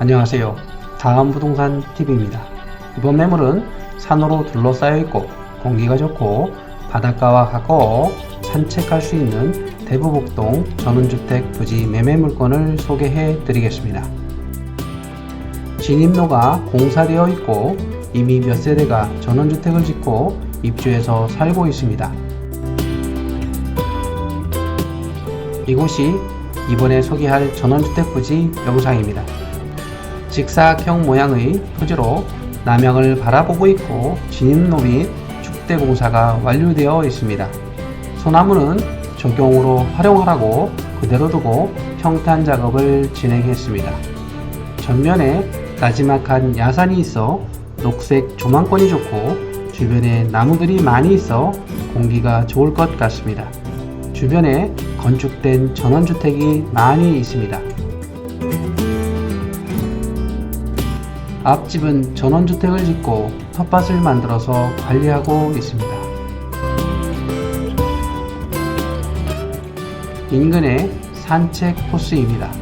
안녕하세요. 다음 부동산 TV입니다. 이번 매물은 산으로 둘러싸여 있고 공기가 좋고 바닷가와 가까워 산책할 수 있는 대부복동 전원주택 부지 매매 물건을 소개해 드리겠습니다. 진입로가 공사되어 있고 이미 몇 세대가 전원주택을 짓고 입주해서 살고 있습니다. 이곳이 이번에 소개할 전원주택 부지 영상입니다. 직사각형 모양의 토지로 남향을 바라보고 있고 진입로 및 축대 공사가 완료되어 있습니다. 소나무는 적용으로 활용하라고 그대로 두고 평탄 작업을 진행했습니다. 전면에 나지막한 야산이 있어 녹색 조망권이 좋고 주변에 나무들이 많이 있어 공기가 좋을 것 같습니다. 주변에 건축된 전원주택이 많이 있습니다. 앞집은 전원주택을 짓고 텃밭을 만들어서 관리하고 있습니다. 인근의 산책 코스입니다.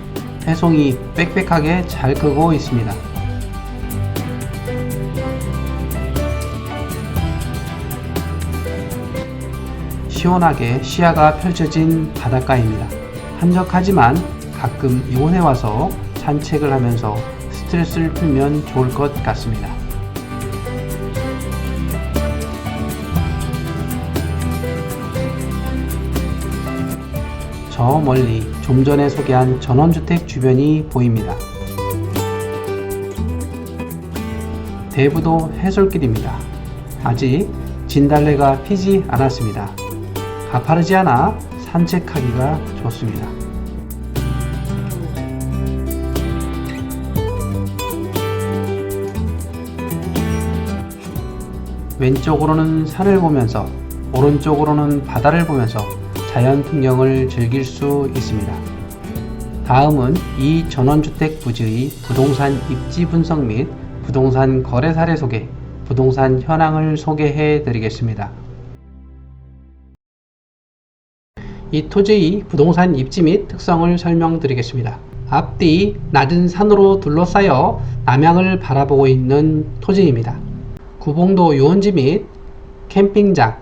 해송이 빽빽하게 잘 크고 있습니다. 시원하게 시야가 펼쳐진 바닷가입니다. 한적하지만 가끔 이곳에 와서 산책을 하면서 스트레스를 풀면 좋을 것 같습니다. 저 멀리 좀 전에 소개한 전원주택 주변이 보입니다. 대부도 해솔길입니다. 아직 진달래가 피지 않았습니다. 가파르지 않아 산책하기가 좋습니다. 왼쪽으로는 산을 보면서 오른쪽으로는 바다를 보면서 자연 풍경을 즐길 수 있습니다. 다음은 이 전원주택 부지의 부동산 입지 분석 및 부동산 거래 사례 소개, 부동산 현황을 소개해 드리겠습니다. 이 토지의 부동산 입지 및 특성을 설명드리겠습니다. 앞뒤 낮은 산으로 둘러싸여 남향을 바라보고 있는 토지입니다. 구봉도 유원지 및 캠핑장,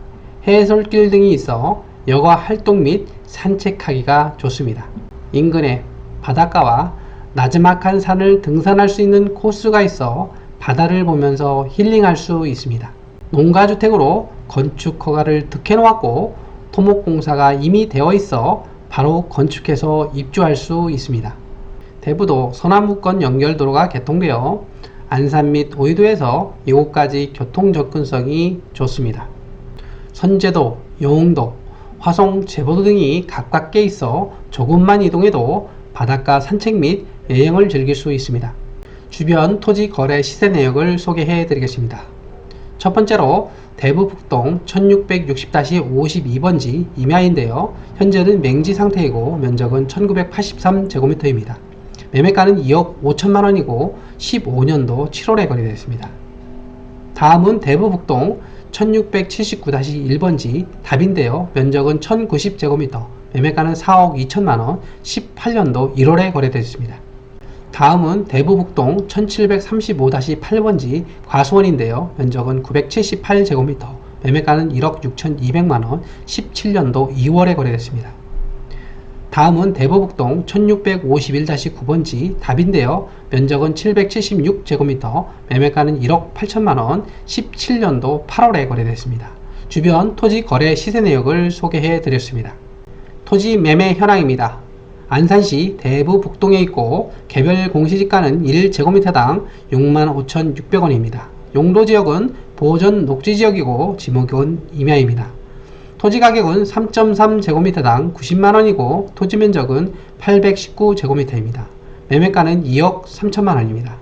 해설길 등이 있어 여가 활동 및 산책하기가 좋습니다. 인근에 바닷가와 나지막한 산을 등산할 수 있는 코스가 있어 바다를 보면서 힐링할 수 있습니다. 농가주택으로 건축 허가를 득해 놓았고 토목공사가 이미 되어 있어 바로 건축해서 입주할 수 있습니다. 대부도 서남부권 연결도로가 개통되어 안산 및 오이도에서 이곳까지 교통 접근성이 좋습니다. 선제도, 영흥도, 화성, 제보도 등이 가깝게 있어 조금만 이동해도 바닷가 산책 및 여행을 즐길 수 있습니다. 주변 토지 거래 시세 내역을 소개해 드리겠습니다. 첫 번째로 대부 북동 1660-52번지 임야인데요. 현재는 맹지 상태이고 면적은 1983제곱미터입니다. 매매가는 2억 5천만 원이고 15년도 7월에 거래됐습니다. 다음은 대부북동 1679-1번지 답인데요. 면적은 1090제곱미터, 매매가는 4억 2천만 원, 18년도 1월에 거래됐습니다. 다음은 대부북동 1735-8번지 과수원인데요. 면적은 978제곱미터, 매매가는 1억 6,200만원, 17년도 2월에 거래됐습니다. 다음은 대부북동 1651-9번지 답인데요. 면적은 776제곱미터, 매매가는 1억 8천만원, 17년도 8월에 거래됐습니다. 주변 토지 거래 시세 내역을 소개해 드렸습니다. 토지 매매 현황입니다. 안산시 대부 북동에 있고 개별 공시지가는 1제곱미터당 65,600원입니다. 용도 지역은 보전 녹지 지역이고 지목은 임야입니다. 토지 가격은 3.3제곱미터당 90만원이고 토지 면적은 819제곱미터입니다. 매매가는 2억 3천만원입니다.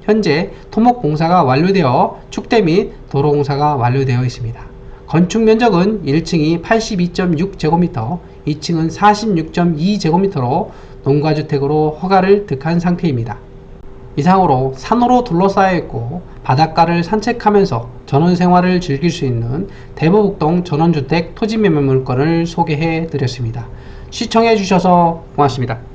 현재 토목공사가 완료되어 축대 및 도로공사가 완료되어 있습니다. 건축 면적은 1층이 82.6제곱미터, 2층은 46.2제곱미터로 농가주택으로 허가를 득한 상태입니다. 이상으로 산으로 둘러싸여 있고 바닷가를 산책하면서 전원 생활을 즐길 수 있는 대부북동 전원주택 토지 매매 물건을 소개해 드렸습니다. 시청해 주셔서 고맙습니다.